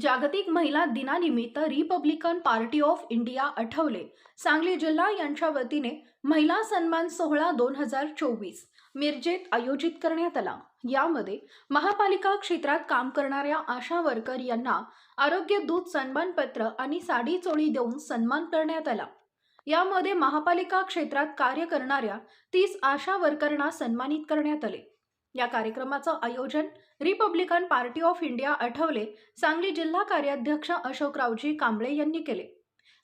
जागतिक महिला दिनानिमित्त Republican Party of India Athawale. Sangli जिल्हा यांच्या वतीने महिला सन्मान सोहळा दोन हजार चोवीस मिरजेत आयोजित करण्यात आला. यामध्ये महापालिका क्षेत्रात काम करणाऱ्या आशा वर्कर यांना आरोग्य दूत सन्मानपत्र आणि साडी चोळी देऊन सन्मान करण्यात आला. यामध्ये महापालिका क्षेत्रात कार्य करणाऱ्या तीस आशा वर्करना सन्मानित करण्यात आले. या कार्यक्रमाचं आयोजन Republican Party of India Athawale Sangli जिल्हा कार्याध्यक्ष अशोकरावजी कांबळे यांनी केले.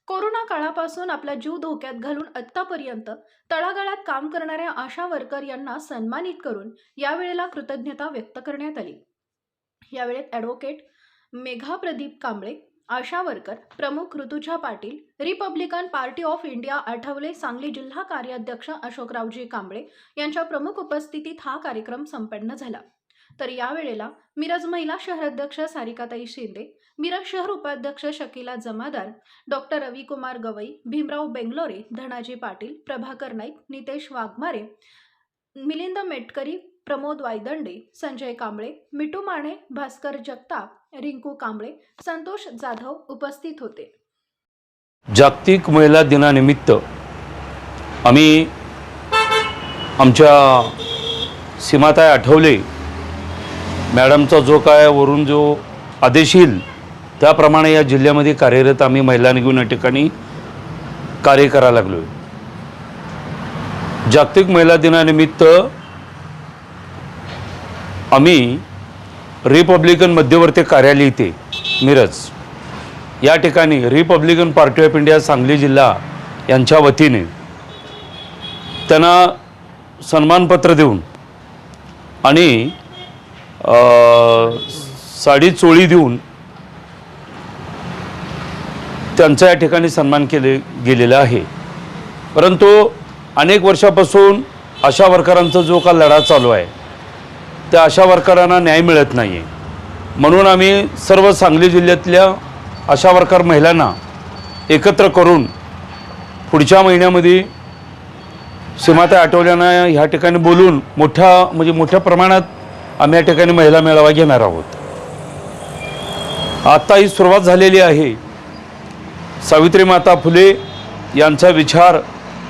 कोरोना काळापासून आपला जीव धोक्यात घालून आत्तापर्यंत तळागाळात काम करणाऱ्या आशा वर्कर यांना सन्मानित करून यावेळेला कृतज्ञता व्यक्त करण्यात आली. यावेळेत ॲडव्होकेट मेघा प्रदीप कांबळे आशा वर्कर प्रमुख Rutuja Patil Republican Party of India Athawale Sangli जिल्हा कार्याध्यक्ष अशोकरावजी कांबळे यांच्या प्रमुख उपस्थितीत हा कार्यक्रम संपन्न झाला. तर यावेळेला मिरज महिला शहराध्यक्ष सारिकाताई शिंदे मिरज शहर उपाध्यक्ष शकीला जमादार डॉक्टर रविकुमार गवई भीमराव बेंगलोरे धनाजी पाटील प्रभाकर नाईक नितेश वाघमारे मिलिंद मेटकरी प्रमोद वायदंडे संजय कांबळे मिटू माने भास्कर जगताप रिंकू कांबळे संतोष जाधव उपस्थित होते. जागतिक महिला दिनानिमित्त आम्ही आमच्या सीमाताई आठवले. मॅडमचा जो काय वरून जो आदेश येईल त्याप्रमाणे या जिल्ह्यामध्ये कार्यरत आम्ही महिलांनी घेऊन या ठिकाणी कार्य करायला लागलो आहे जागतिक महिला दिनानिमित्त आम्ही रिपब्लिकन मध्यवर्ती कार्यालय इथे मिरज या ठिकाणी Republican Party of India Sangli जिल्हा यांच्या वतीने त्यांना सन्मानपत्र देऊन आणि साडी चोळी देऊन त्यांचा या ठिकाणी सन्मान केले गेलेला आहे. परंतु अनेक वर्षापासून अशा वर्करांचा जो का लढा चालू आहे त्या अशा वर्करांना न्याय मिळत नाही आहे म्हणून आम्ही सर्व सांगली जिल्ह्यातल्या अशा वर्कर महिलांना एकत्र करून पुढच्या महिन्यामध्ये सीमाता आठवल्यांना ह्या ठिकाणी बोलून मोठ्या म्हणजे मोठ्या प्रमाणात आम्ही या ठिकाणी महिला मेळावा घेणार आहोत. आत्ता ही सुरुवात झालेली आहे. सावित्री माता फुले यांचा विचार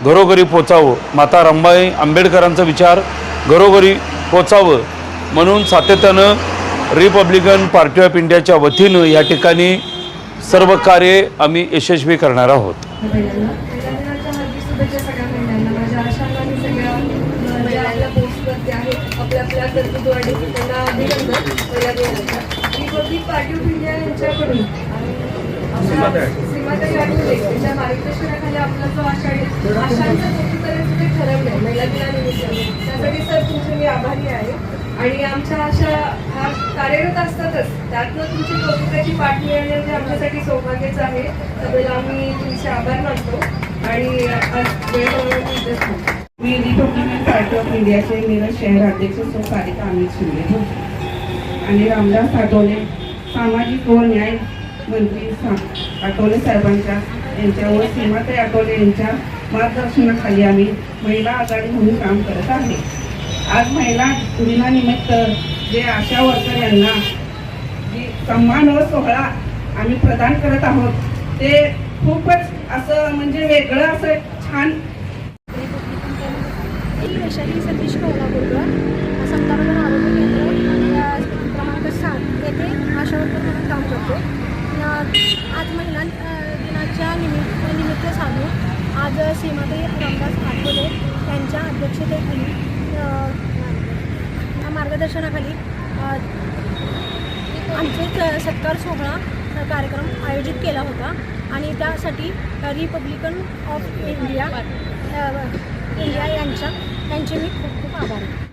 घरोघरी पोचावं. माता रंबाई आंबेडकरांचा विचार घरोघरी पोचावं. म्हणून सातत्यानं रिपब्लिकन पार्टी ऑफ इंडियाच्या वतीनं या ठिकाणी सर्व कार्य आम्ही यशस्वी करणार आहोत. आभारी आहे. आणि आमच्या अशा हा कार्यरत असतातच. त्यातनं तुमची कौतुकाची पाठ मिळणे म्हणजे आमच्यासाठी सौभाग्यच आहे. त्याबद्दल आम्ही तुमचे आभार मानतो आणि मी रिपब्लिकन पार्टी ऑफ इंडियाचे मिरज शहर अध्यक्ष सौ सारिका आम्ही शिंदे आणि रामदास आठवले सामाजिक व न्याय मंत्री आठवले साहेबांच्या यांच्यावर सीमाताई आठवले यांच्या मार्गदर्शनाखाली आम्ही महिला आघाडी म्हणून काम करत आहे. आज महिला दिनानिमित्त जे आशा वर्कर यांना जी सन्मान व सोहळा आम्ही प्रदान करत आहोत ते खूपच असं म्हणजे वेगळं असं छान वैशाली सतीश कवला बोलतो समतानगर आरोग्य केंद्र या क्रमांक सात येथे आशा वर्कर म्हणून काम करतो आज महिला दिनाच्या निमित्त निमित्त साधून आज सीमाताई रामदास आठवले यांच्या अध्यक्षतेखाली मार्गदर्शनाखाली आमचे स- सत्कार सोहळा कार्यक्रम आयोजित केला होता. आणि त्यासाठी रिपब्लिकन ऑफ इंडिया इंडिया यांच्या त्यांचे मी खूप खूप आभारी